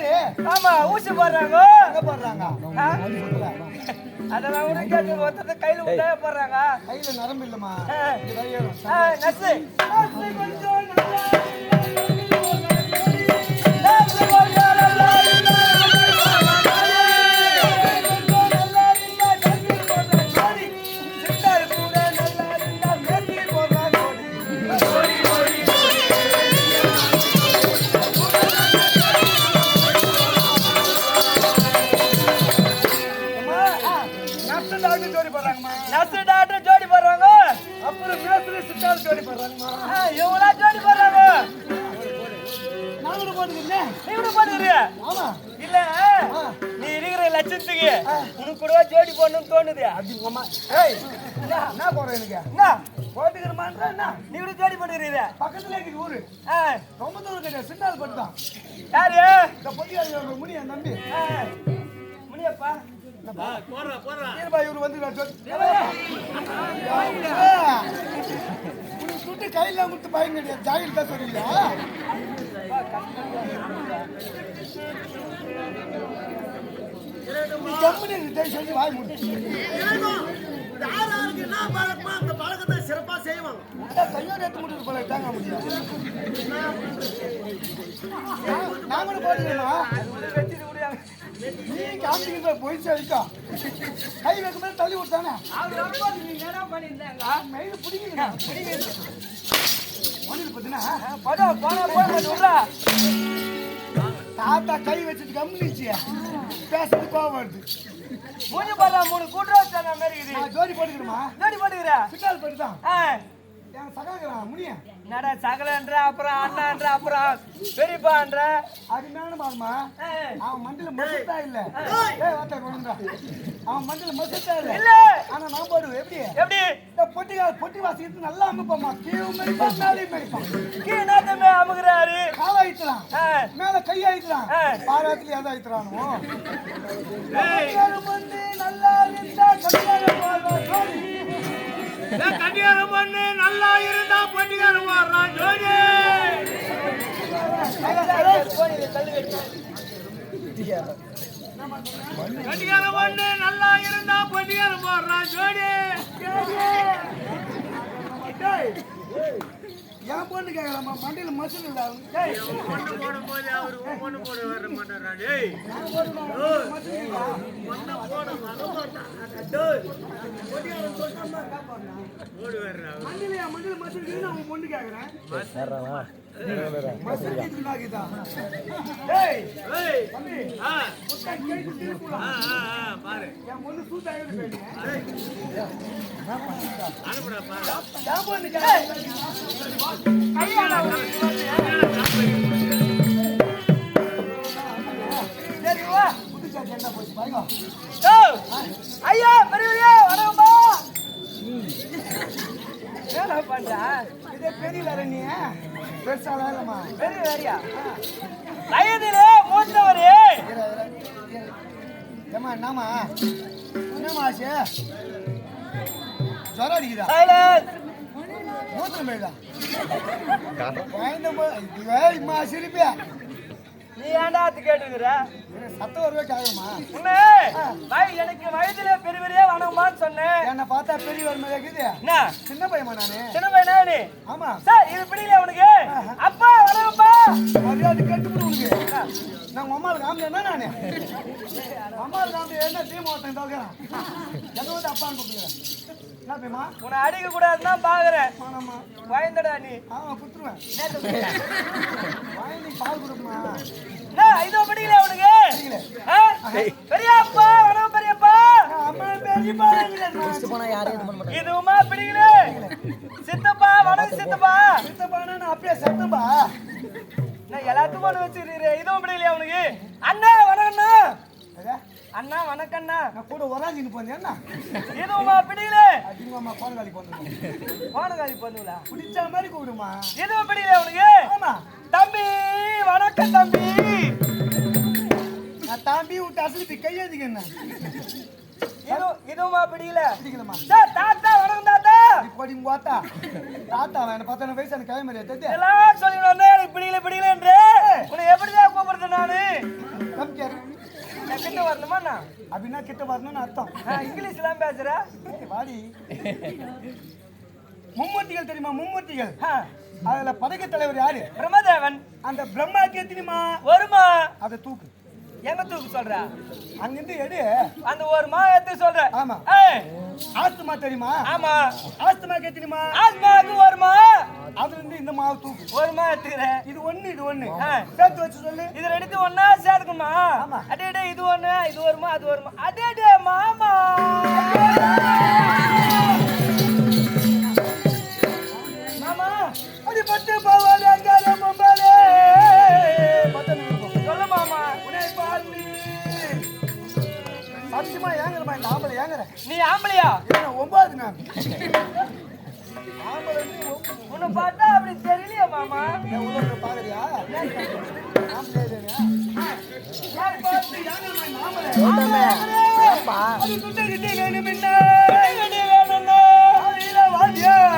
Nurse ஆமா ஊசி போடுறாங்க. எங்க போடுறாங்க. அதெல்லாம் கூட கேட்டு ஒருத்தர் கையில விட்டா போடுறாங்க. கையில நரம்பு. ஆ, நர்ஸு. நர்ஸ் கொஞ்சம் நல்லா இவங்களா ஜோடி போடுறாங்க இல்ல. நீ இருக்கிற லட்சத்துக்கு உனக்கு கூட ஜோடி போடணும்னு தோணுது. அப்படிங்கம்மா ஏய். என்ன போடுறேன் எனக்கு? என்ன? போட்டுக்கிறமான்றா என்ன? நீ கூட ஜோடி போட்டுக்கிறீங்க பக்கத்துல இருக்குது ஊரு? ரொம்ப தூரம் கிடையாது சின்னாள் பட்டுதான் யாரு? இந்த பொய்யாளி முடிய நம்பி முனியப்பா. போடுறா போடுறா. இவரு வந்து சுட்டு கையில கொடுத்து பயம் கிடையாது ஜாகில் தான் சொல்லியா கம்பெனி தயவு செஞ்சு வாய் முடிச்சு யார் யாருக்கு என்ன பழக்கமோ அந்த பழக்கத்தை சிறப்பா செய்வாங்க. கையோடு எடுத்து முடிவு போல தாங்க முடியும் நாங்களும் நீ காமிக்கின்ற போய் சரிக்கா கை வைக்கும்போது தள்ளி விட்டானே. மெயில் பிடிக்குங்க மொழியில் பார்த்தீங்கன்னா படம் போன போன விட்றா தாத்தா கை வச்சுட்டு கம்னிச்சு பேசுறது கோவம் வருது. மூஞ்சி பாரு மூணு கூட்டுறா மாதிரி இருக்குது ஜோடி போட்டுக்கிறோமா ஜோடி போட்டுக்கிற சிக்னல் போட்டு என்னடா சகலன்ற அப்புறம் அண்ணான்ற அப்புறம் பெரியப்பான்ற? அது ஆகுமா ஆ. அவன் மண்டியில மசத்தா இல்ல. அவன் மண்டியில மசத்தா இல்ல. இல்ல. ஆனா நான் போடுவேன் எப்படி? எப்படி? இந்த பொட்டி பொட்டி வாசிக்கிறது நல்லா அமைப்பாமா கீழே மடிப்பான் மேலேயும் மடிப்பான் கீழே அமுகிறாரு காலை அழித்தலாம். ஆ மேல கை அழித்தலாம். ஆ. பாராத்துல அழித்தலானோ ஏய். வந்து நல்லா இருந்தா கல்யாணம் வாழ்வா பண்ணு நல்லா இருந்தா பட்டிக்காரம் போடுறான் ஜோடி. கட்டிக்காரம் பண்ணு நல்லா இருந்தா பட்டிக்காரம் போடுறான் ஜோடி. என் பொண்ணு கேட்கலாமா மண்டையில மசல் இல்ல டேய், பொண்ணு போடும் போது அவரு பொண்ணு போட வர மாட்டாரா. டேய். பொண்ணை போட வர மாட்டான் போடு வர்றா மண்டையில மசல் பொண்ணு கேட்கறேன் ஐயா பெரியவரே வணக்கம்ப்பா என்ன பண்ற? இதே பெரிய வேற நீ பெருசா வேறம்மா பெரிய வேறியா வயதிலே மூத்தவரே. ஏமா என்னம்மா? என்னம்மா ஆச்சு? ஜுரம் அடிக்குதா? மூத்திரம் போயிடா குழந்தை போ- இதுவே இம்மா சிரிப்பியா? நீ ஏன்டா அது கேட்டுக்கிற? சத்தம் வருவே கேட்கணுமா உன்னை வய- எனக்கு வயதிலே பெரியவரே வணக்கமான்னு சொன்னேன். என்னை பார்த்தா பெரிய ஒரு மாதிரி இருக்குது என்ன? சின்ன பையமா நானு? சின்ன பையனா நீ? ஆமா. சார் இது பிடிக்கல உனக்கு? அப்பா வணக்கம்ப்பா. மரியாதை கேட்டு உனக்கு. நான் அம்மாவுக்கு காமிச்சேன்னா நானு? அம்மாவுக்கு காமிச்சு என்ன டீம் ஒருத்தன் தோக்கிறேன் எதை வந்து அப்பான்னு கூப்பிடுறேன். என்ன உன்னை அடிக்க கூடாதுன்னு தான் பாக்குறேன். பயந்தடா நீ. ஆமா குத்துருவேன். பால் கொடுக்குமா? இதோ பிடிக்கல. ஆ? பெரியப்பா வணக்கம் பெரியப்பா. இதுவுமா பிடிக்கல? சித்தப்பா வணக்கம் சித்தப்பா. சித்தப்பானா நான் அப்படியே சத்தப்பா. நான் எல்லாத்துக்கும் ஒண்ணு வச்சிருக்கிறேன் இதுவும் பிடிக்கலையா உனக்கு? அண்ணா வணக்கம்ண்ணா அண்ணா வணக்கம்ண்ணா. நான் கூட உராஞ்சின்னு போனேன் என்ன இதுவுமா பிடிக்கல அதிகமா போன வேலைக்கு போனேன் போனகாரி பண்ணுங்களா பிடிச்ச மாதிரி கூப்பிடுமா இதுவும் பிடிக்கல உனக்கு? ஆமா. தம்பி வணக்கம் தம்பி. நான் தாம்பி விட்டு அசலிப்பி கையெழுதிக்க என்ன இது இதுவுமா பிடிக்கல பிடிக்கலமா சார் தாத்தா வணக்கம் தாத்தா. இப்போ நீங்க பார்த்தா தாத்தா என்ன பார்த்தா வயசு எனக்கு கிளம்பி தெரியாது? எல்லாம் சொல்லிவிடுவாங்க எனக்கு பிடிக்கல பிடிக்கல என்று. உன்னை எப்படிதான் கூப்பிடுறது நான்? கிட்ட வரணுமா நான் அப்படின்னா கிட்ட வரணும்னு அர்த்தம். இங்கிலீஷ்லாம் பேசுறேன் ஏய், வாடி. மும்மூர்த்திகள் தெரியுமா? மும்மூர்த்திகள். ஆ, அதுல பதக்க தலைவர் யாரு? பிரம்மதேவன். அந்த பிரம்மாக்கு தெரியுமா? வருமா? அதை தூக்கு. எங்க தூக்கு சொல்ற? அங்கிருந்து எடு. அந்த ஒரு மா எடுத்து சொல்ற. ஆமா. ஆஸ்துமா தெரியுமா? ஆமா. ஆஸ்துமாக்கு தெரியுமா? ஆத்மாவுக்கு வருமா? அதுல இருந்து இந்த மாவு தூக்கு. ஒரு மா எடுத்துக்கிறேன் இது ஒண்ணு இது ஒண்ணு. சேர்த்து வச்சு சொல்லு. இது ரெண்டு ஒண்ணா சேர்த்துக்குமா ஆமா. அடே அடே இது ஒண்ணு இது வருமா அது வருமா அடே அடே மாமா. மாமா. அடி பட்டு போவாது அங்கார மம்பாலே சொல்லு மாமா. உன்னை பார்த்து. சத்தியமா ஏங்குறமா இந்த ஆம்பளை ஏங்குற நீ ஆம்பளையா? ஒன்பது நான் உன்னை பார்த்தா அப்படி தெரியலையா மாமா. உள்ள பாக்குறியா?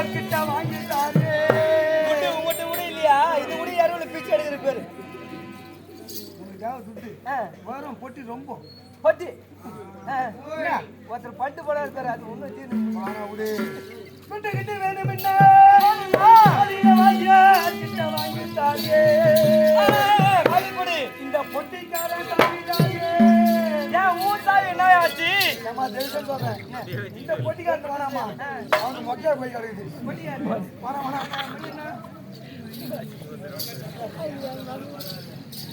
கிட்டே வாங்கிட்டாரு. துட்டு உங்ககிட்ட கூட இல்லையா? இது கூட யாரும் பிச்சை எடுக்கிற பேரு. வரும் பொட்டி ரொம்ப. பட்டு? ஒருத்தர் பட்டு போட இருக்காரு அது ஒண்ணு தீர்ந்து கிட்ட வாத்தியார் கிட்ட வாங்கிட்டாரு. மறுபடி இந்த பொட்டிக்காரன் சாமிதாரு. ஏன் ஊர் சாவி என்ன ஆச்சு ஏம்மா, தெரிஞ்சு சொல்றேன். இந்த பொட்டிக்காரன் வேணாமா? அவனுக்கு மொக்கையா போய் கிடக்குது. வேணாம், வேணாம்.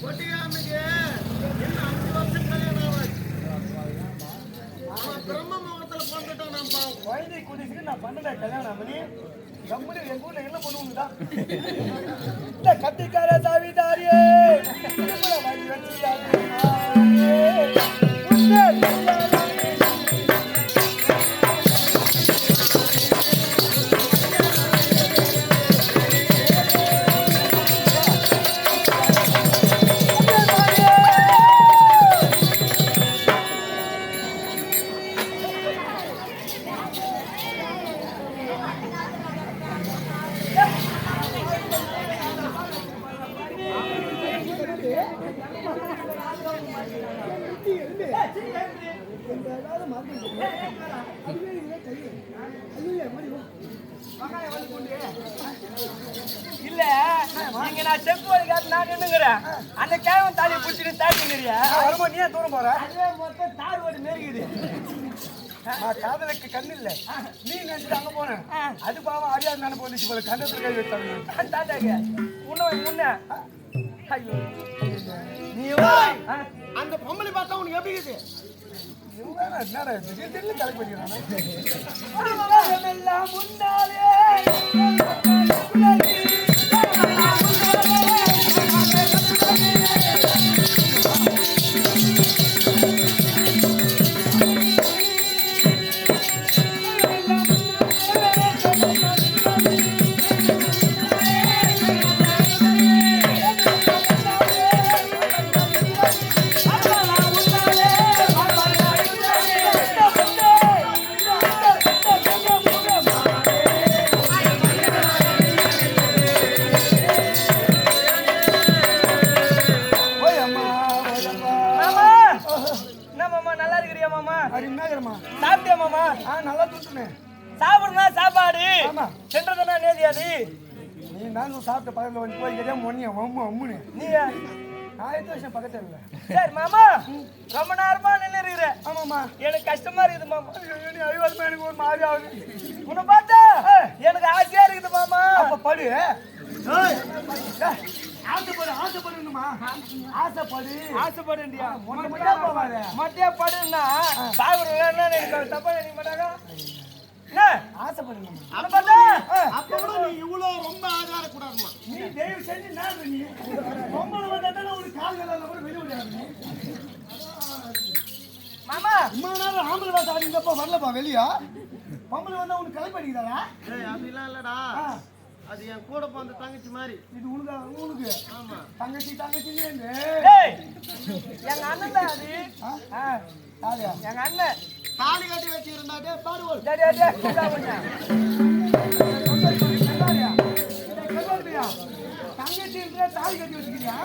கொட்டிக்காரனுக்கு என்ன அஞ்சு வருஷம் கல்யாணம் ஆகாது. அவன் பிரம்ம முகத்துல பிறந்துட்டான் நான் பாவம். குழந்தை குடிச்சுக்கு நான் பண்ணல கல்யாணம் பண்ணி கம்முனு எங்க ஊர்ல என்ன பண்ணுவோம்தான் இந்த கத்திக்கார சாவிதாரியே! காதலுக்கு கண்ணு இல்ல நீ நினைச்சிட்டு அங்க போனேன் அது பாவம் அறியாது நினைப்பு வந்துச்சு போல. கண்டத்துல கை வச்சாங்க. தாத்தாக்கு. உன்ன முன்ன ஐயோ. நீ? அந்த பொம்பளை பார்த்தா உனக்கு எப்படி இருக்குது என்னடா திடீர் திடீர்னு முன்னாலே. மாமா. ஆ நல்லா தூட்டுனேன் சாப்பிடுங்க சாப்பாடு. ஆமா. சென்றதுனா நேதியாது நீ நானும் சாப்பிட்ட பக்கத்தில் வந்து போய் கேட்டா மொன்னியா அம்மு அம்முன்னு நீ எத்தனை வருஷம் பக்கத்தில் இல்லை சரி மாமா. ரொம்ப நேரமா நின்று இருக்கிற ஆமாம்மா எனக்கு கஷ்டமா இருக்குது மாமா. நீ அழிவாதமா எனக்கு ஒரு மாதிரி ஆகுது. உன்னை பார்த்தா எனக்கு ஆசையா இருக்குது மாமா. அப்ப படு. ஆசைப்படு ஆசைப்படுங்கம்மா. ஆசைப்படு. ஆசைப்படுண்டியா மொட்டை மொட்டையா போவாத மட்டியா படுன்னா சாகுறேன்னா எனக்கு தப்பா நினைக்க மாட்டாங்க என்ன? நீ தயவு செஞ்சு நான் நீ? பொம்பளை வந்தாலும் உனக்கு கால் வேலை கூட வெளியே மாமா. இம்மா நேரம் ஆம்பளை வாசம் ஆடிங்கப்பா வரலப்பா வெளியா. பொம்பளை வந்தா உனக்கு கலை பண்ணிக்கிறாரா ஏய் அப்படிலாம் இல்லடா. அது என் கூட பிறந்த தங்கச்சி மாதிரி. இது உனக்கு உனக்கு. ஆமா. தங்கச்சி தங்கச்சின்னு டேய் எங்க? அண்ணன் தான் அது. எங்க அண்ணன். தாலி கட்டி வச்சிருந்தாட்டே பாடுவோம் தங்கச்சி இருக்கிற தாலி கட்டி வச்சுக்கிறியா?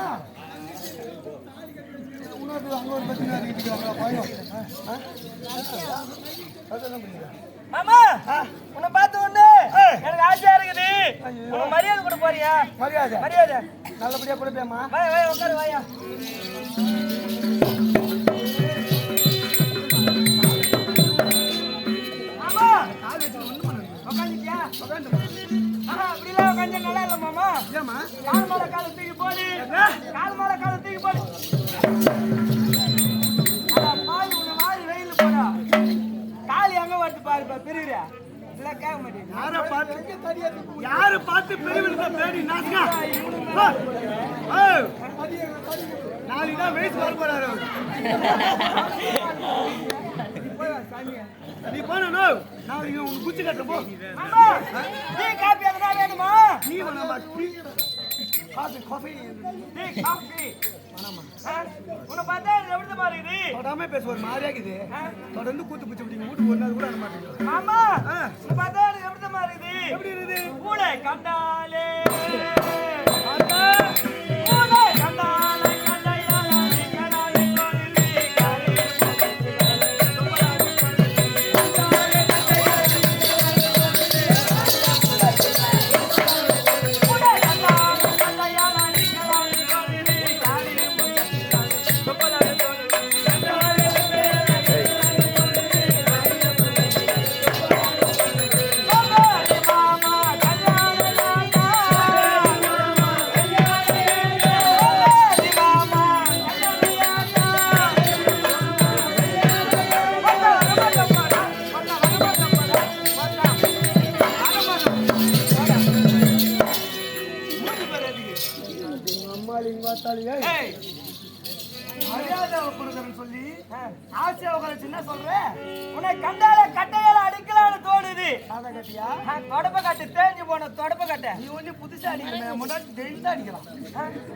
இன்னொரு அங்க ஒரு பிரச்சனை இருக்கு பயம் மாமா உன்னை பார்த்த உடனே எனக்கு ஆசையா இருக்குது. மரியாதை கொடு போறியா? மரியாதை. மரியாதை. நல்லபடியா கொடுப்பேம்மா. வாயா வாயா உட்காரு வாயா. உட்காந்துட்டியா? ஆஹா, அப்படிலாம் உட்காந்தா நல்லா இல்ல மாமா. ஏம்மா? கால் மேல காலை யாரை பார்த்து பெரியவனுக்கு பேடி நாசுக்கா நாளைக்கு தான் வயசு வர போறாரு அவரு. நீ போன நாளைக்கு உனக்கு குச்சி கட்ட போ. காப்பி எதுனா வேணுமா? நீ வேணாமா டீ. காப்பி உன்னை பார்த்தா எப்படி தெரியுமா இருக்குது தொடாம பேச ஒரு மாதிரியா இருக்குது தொடர்ந்து கூத்து பிடிச்சி விட்டீங்க வீட்டுக்கு ஒரு நாள் கூட வர மாட்டேங்குது மாமா ஆ. உன்னை பார்த்தா எப்படி இருக்குது? கண்டாலே.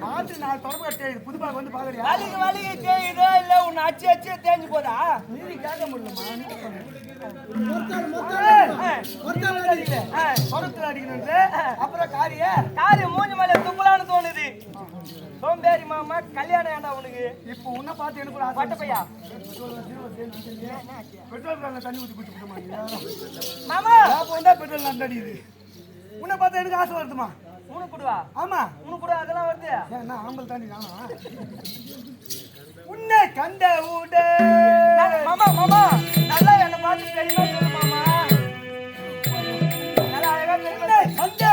பார்த்து நான் தொடர்பு கட்டி புது பாக்கு வந்து பாக்குறியா வலிக்கு வலிக்கு தேயுதோ இல்ல உன்னை அச்சு அச்சு தேஞ்சு போதா? நீதி கேட்க முடியலமா நீ. தொடர்த்துல அடிக்கணும்ட்டு. அப்புறம் காரிய? காரி மூஞ்சி மேல தும்பலான்னு தோணுது. சோம்பேறி மாமா கல்யாணம் ஏண்டா உனக்கு. இப்போ உன்னை பார்த்து எனக்கு பட்ட பையா. பெட்ரோல் காரில் தண்ணி ஊற்றி குடிச்சு மாமா. பெட்ரோல் நல்ல அடிக்குது? உன்னை பார்த்தா எனக்கு ஆசை வருதுமா? உனக்கு கொடுவா ஆமா. உனக்கு கூட அதெல்லாம் வருது. ஏன் என்ன ஆம்பல் தாண்டி நானா? உன்னை கண்ட ஊட. மாமா மாமா. நல்லா என்ன பார்த்து பெரியமா சொல்லு மாமா. நல்லா அழகா தெரியும் கண்ட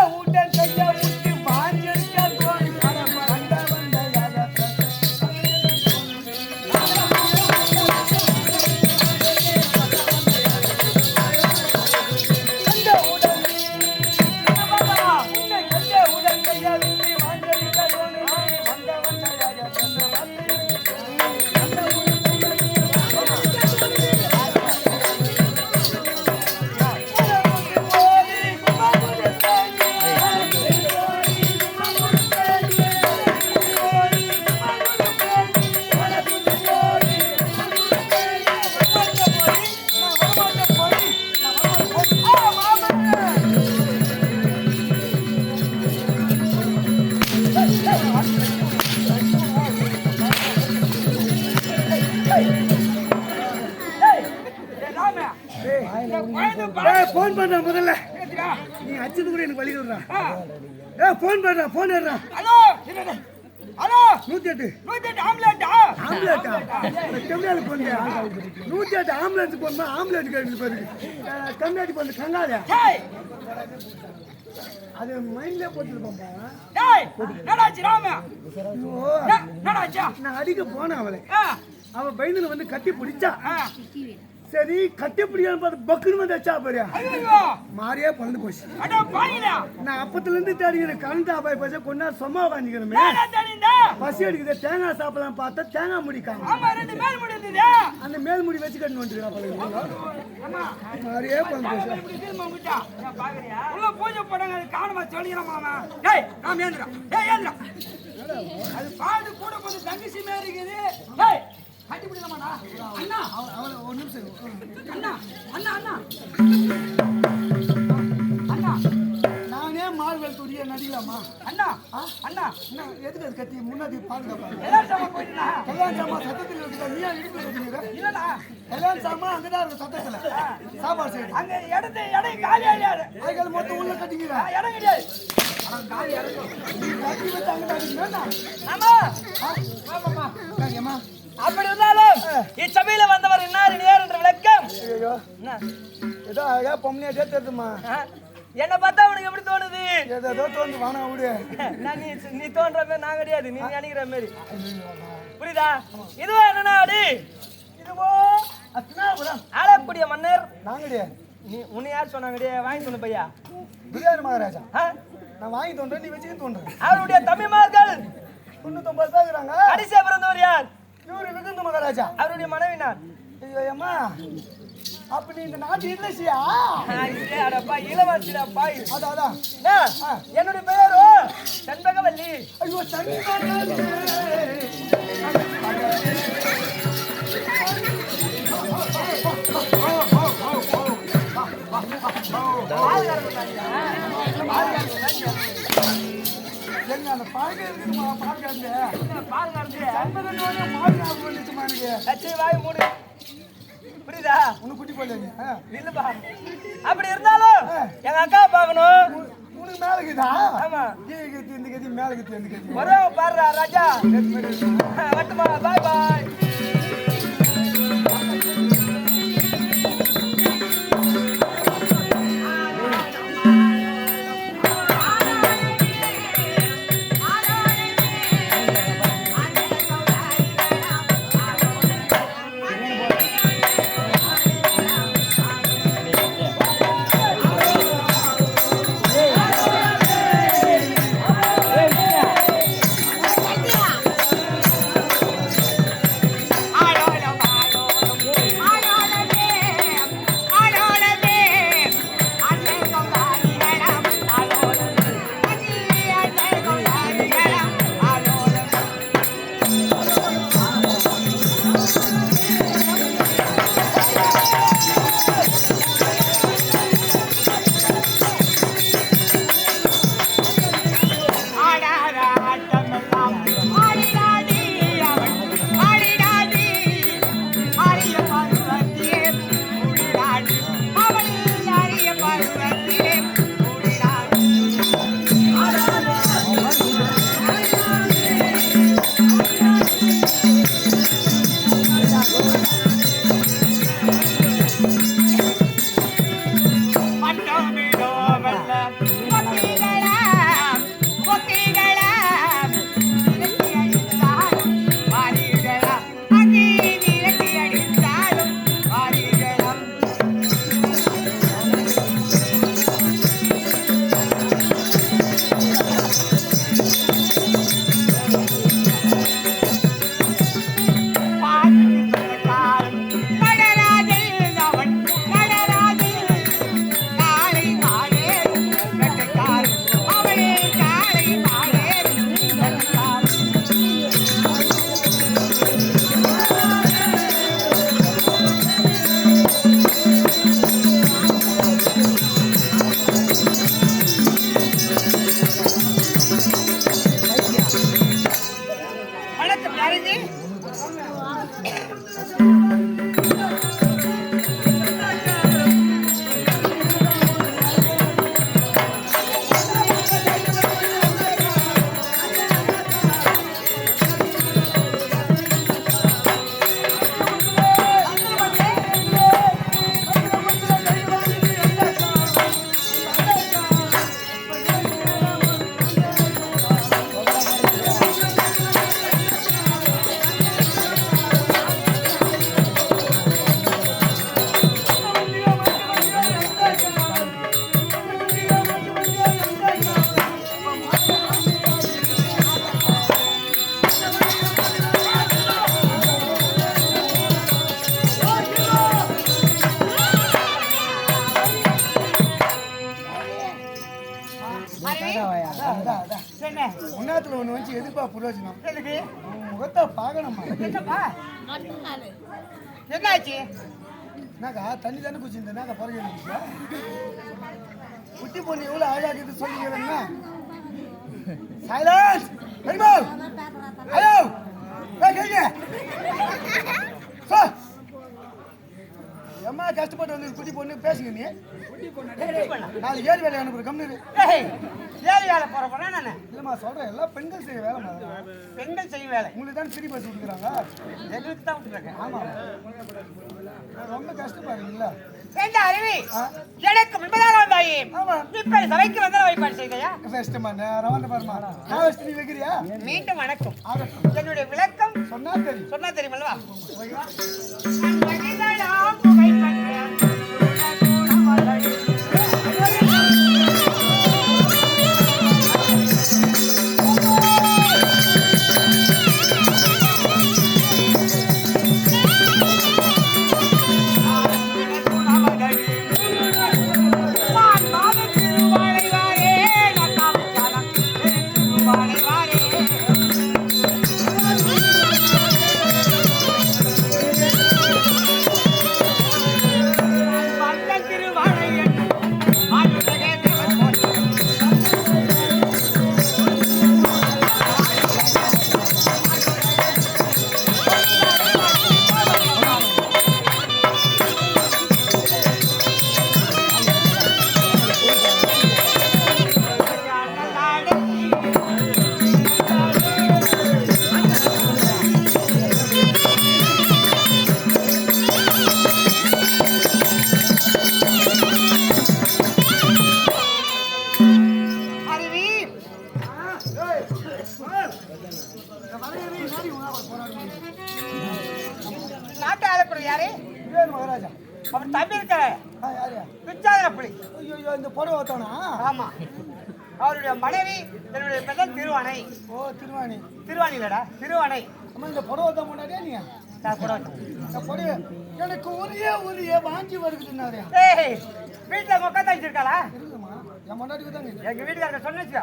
ஹலோ! நூத்தி எட்டு நூத்தி எட்டு ஆம்புலன்ஸா ஆம்புலன்ஸா கம்மியால போனியா நூத்தி எட்டு ஆம்புலன்ஸ் போனா ஆம்புலன்ஸ் கேட்டு பாருங்க கம்மியாட்டி போன டேய்! அது மைண்ட்ல போட்டுருப்போம்பா டேய்! நடாச்சு ராம? ஐயோ. நடாச்சா நான் அடிக்க போனேன் அவளை. அவ பயந்துல வந்து கட்டி பிடிச்சா. சரி கட்டி பிடிக்காம பார்த்து பக்குன்னு வந்து வச்சா பாரு. மாறியே பறந்து போச்சு. நான் அப்பத்துல இருந்து தேடிக்கிறேன் கரண்ட் ஆபாய் பச்சை கொஞ்ச நேரம் சும்மா தெரியுதா பசி அடிக்குது தேங்காய் சாப்பிடலாம் பார்த்தா தேங்காய் முடிக்காம அந்த மேல் முடி வச்சு கட்டு வந்துருக்கா மாறியே பறந்து போச்சு. பூஜை போடுங்க அது காணுமா சொல்லிக்கிறேன் மாமா. டேய் நான் ஏந்துடா டேய் ஏந்துடா அது பாடு கூட கொஞ்சம் தங்கச்சி மாதிரி இருக்குது. டேய் கட்டி பிடிக்கலாமாடா அண்ணா! ஒரு நிமிஷம். அண்ணா அண்ணா அண்ணா! அண்ணா! நானே மார்வல் நடிக்கலாமா அண்ணா! அண்ணா! என்ன எதுக்கு அது கத்தி? முன்னாடி பாதுகாப்பாங்க எல்லாரும் சாமா கல்யாண சாமா சத்தத்தில் இருக்குதா நீ ஏன் இடுப்பு கட்டிக்கிற இல்லடா. கல்யாண சாமா அங்கதான் இருக்கு சத்தத்துல சாப்பாடு சைடு அங்க இடத்து இடம் காலி ஆகாது அதுக்கு மொத்தம் உள்ள கட்டிக்கிற இடம் கிடையாது. நீ கட்டி வச்சு அங்க கட்டிக்கிறா ஆமா ஆமாமா ஏமா அப்படி இருந்தாலும் இச்சபையில வந்தவர் இன்னார் நேர் என்ற விளக்கம்? ஏதோ அழகா பொம்மையா சேர்த்துமா? என்னை பார்த்தா உனக்கு எப்படி தோணுது? ஏதோ தோந்து வானா விடு நான் நீ நீ தோன்ற மாதிரி நான் கிடையாது நீ நினைக்கிற மாதிரி. புரியுதா? இதுவா என்ன நாடு? இதுவோ அத்தனாபுரம் ஆளக்கூடிய மன்னர்? நாங்கடியா நீ உன்னை யார் சொன்னாங்கடியே வாங்கி சொன்ன பையா. பிரியாணி மகாராஜா? நான் வாங்கி தோன்றேன் நீ வச்சுக்க தோன்றேன் அவருடைய தம்பிமார்கள் தொண்ணூத்தொன்பது தான் இருக்கிறாங்க. கடைசியா பிறந்தவர் யார்? இவரு விகுந்த மகாராஜா அவருடைய மனைவி நான் ஐயோ அம்மா அப்ப நீ இந்த நாட்டு இல்லசியா அடப்பா இளவரசிடப்பா அதான் அதான் என்னுடைய பெயரோ செண்பகவல்லி ஐயோ தண்ணி எங்க அந்த பாருங்க இருக்குமா பாருங்க பாருங்க சண்பகனோட மாடு ஞாபகம் வந்துச்சுமா எனக்கு. லட்சிய வாய் மூடு. புரியுதா? உனக்கு குட்டி ஆ. இல்லப்பா. அப்படி இருந்தாலும் எங்க அக்கா பார்க்கணும். உனக்கு மேல இருக்குதா ஆமா. கீழே கத்தி இந்த கத்தி மேல கத்தி இந்த கத்தி? ஒரே பாடுறா ராஜா. வட்டுமா பாய் பாய். பார்க்கணுமா என்னப்பா என்னாச்சு? என்னக்கா தண்ணி தானே குச்சிருந்த என்னக்கா பிறகு குட்டி பொண்ணு எவ்வளவு அழகாக்குது சொல்லிக்கிறேன்னா சைலன்ஸ்! ஹலோ! கேளுங்க சார் எம்மா கஷ்டப்பட்டு வந்து குட்டி பொண்ணு பேசுங்க நீ. நாலு ஏழு வேலை அனுப்புற கம்மி ஏய், ஏழு வேலை போற போறேன் நானு? இல்லைம்மா சொல்றேன். எல்லாம் பெண்கள் செய்ய வேலைம்மா பெண்கள் செய்யும் வேலை. உங்களுக்கு தான் ஃப்ரீ பஸ் கொடுக்குறாங்க. எங்களுக்கு தான் விட்டுருக்கேன். ஆமா. ரொம்ப கஷ்டப்படுறீங்களா ஏண்டா அருவி. எனக்கு முன்பதாக ஆமா. இப்ப சபைக்கு வந்தால் வைப்பாடு செய்தையா? கஷ்டமா நேரம் வந்து பாருமா. நான் வச்சு நீ வைக்கிறியா? மீண்டும் வணக்கம். என்னுடைய விளக்கம் சொன்னா தெரியும். சொன்னா தெரியுமல்லவா? ஆளக்கூடிய யாரு? வேறு மகாராஜா. அவர் தம்பி பிச்சாதன புலி. ஐயோ இந்த புடவை ஓத்தானா ஆமா. அவருடைய மனைவி என்னுடைய பெதல் திருவானை. ஓ திருவாணி திருவாணி இல்லடா திருவானை. அம்மா இந்த புடவை ஓத்த முன்னாடியே நீ நான் வச்சேன். இந்த புடவை எனக்கு உரிய உரிய வாஞ்சி வருதுன்னாரு. ஏய் வீட்டுல உட்கா தச்சிருக்காளா? இருக்குதுமா என் முன்னாடி தாங்க. எங்க வீட்டுக்காரங்க சொன்னச்சு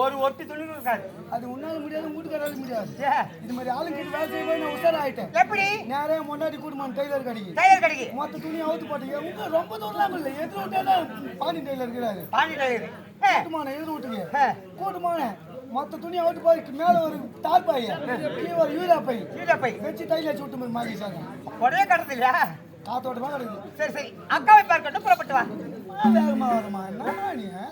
ஒரு ஒட்டி துணியும் இருக்காது அது உன்னால முடியாது வீட்டுக்காரால முடியாது. ஏ, இது மாதிரி ஆளுங்கிட்ட வேலை செய்ய நான் உஷார் ஆயிட்டேன் எப்படி? நேரே முன்னாடி கூடுமான் டெய்லர் கடைக்கு. டயர் கடைக்கு. மொத்த துணி அவுத்து போட்டீங்க உங்க ரொம்ப தூரம் இல்லை. எதிர விட்டாதான் பாண்டி டெய்லர் இருக்கிறாரு. பாண்டி டயர் கூட்டுமான எதிர விட்டுங்க. கூட்டுமான. மொத்த துணி அவுத்து போய் மேல ஒரு தார் பை கீழே ஒரு யூரா பை கீழே போய். வச்சு தையில வச்சு விட்டு போய் மாறி சாங்க உடனே கடத்து இல்லையா காத்தோட்டமா கிடக்குது சரி சரி. அக்காவை பார்க்கட்டும் புறப்பட்டு வா. வேகமாக வருமா என்ன நீ